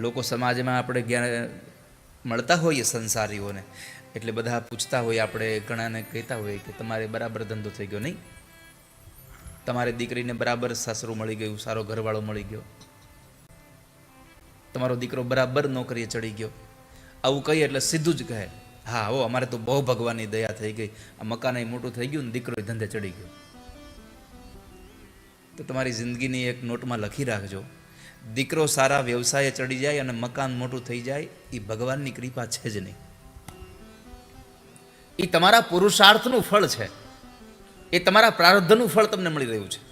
લોકો સમાજમાં આપણે જ્ઞાન મળતા હોઈએ સંસારીઓને, એટલે બધા પૂછતા હોય, આપણે ઘણાને કહેતા હોઈએ કે તમારે બરાબર ધંધો થઈ ગયો નહીં? તમારી દીકરીને બરાબર સાસરું મળી ગયું, સારો ઘરવાળો મળી ગયો. તમારો દીકરો બરાબર નોકરીએ ચડી ગયો. આવું કહીએ એટલે સીધું જ કહે, હા, હો, અમારે તો બહુ ભગવાનની દયા થઈ ગઈ. આ મકાન મોટું થઈ ગયું ને દીકરો ધંધે ચડી ગયો. તો તમારી જિંદગીની એક નોટમાં લખી રાખજો. દીકરો સારા વ્યવસાયે ચડી જાય અને મકાન મોટું થઈ જાય એ ભગવાનની કૃપા છે જ નહીં. એ તમારા પુરુષાર્થનું ફળ છે. એ તમારા પ્રારબ્ધનું ફળ તમને મળી રહ્યું છે.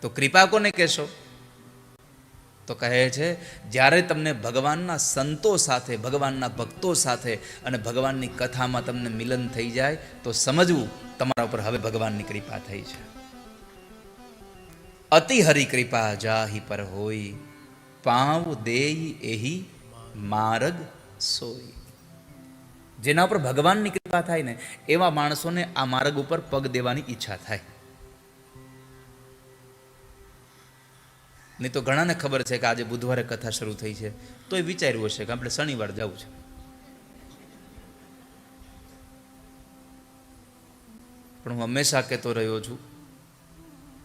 તો કૃપા કોને કહેશો? તો કહે છે, જ્યારે તમને ભગવાનના સંતો સાથે, ભગવાનના ભક્તો સાથે અને ભગવાનની કથામાં તમને મિલન થઈ જાય, તો સમજવું તમારા ઉપર હવે ભગવાનની કૃપા થઈ છે. અતિ હરિ કૃપા જાહી પર હોય, પાવ દેઈ એહી માર્ગ સોય. જેના ઉપર ભગવાનની કૃપા થાય ને, એવા માણસોને આ માર્ગ ઉપર પગ દેવાની ઈચ્છા થાય. નહીં તો ઘણાને ખબર છે કે આજે બુધવારે કથા શરૂ થઈ છે. તો એ વિચાર્યું હશે કે આપણે શનિવાર જવું છે. પણ હું હંમેશા કહેતો રહ્યો છું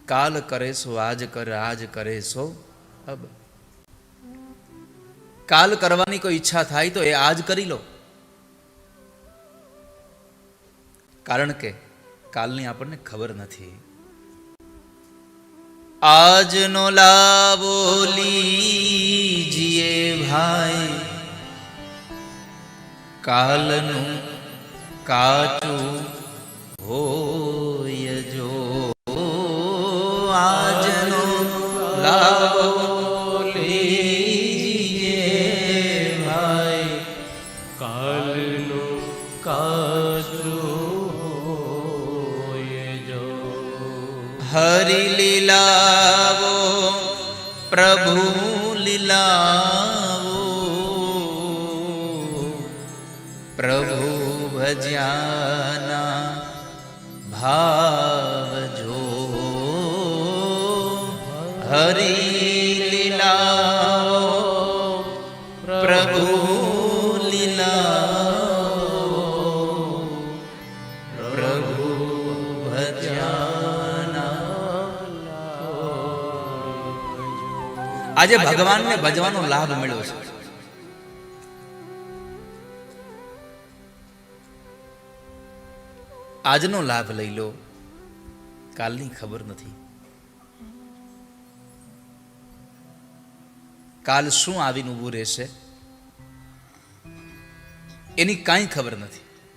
કાલ કરે સો, આજ કર, આજ કરે સો. અબ. કાલ કરવાની કોઈ ઈચ્છા થાય તો એ આજ કરી લો. કારણ કે કાલની આપણને ખબર નથી. આજનો લાવો લીજીએ ભાઈ. કાલનું કાચું જો આજનો લાવો લીજીએ ભાઈ. કાલનો કાચું જો. હરિ લીલાવો પ્રભુ લીલાવો. પ્રભુ ભજ્યાના ભાવ હરિ લીલા પ્રભુ લીલાવો પ્રભુ આજે ભગવાનને ભજવાનો લાભ મળ્યો છે. આજનો લાભ લઈ લો. કાલની ખબર નથી. કાલ શું આવીને ઊભું રહેશે? એની કાંઈ ખબર નથી.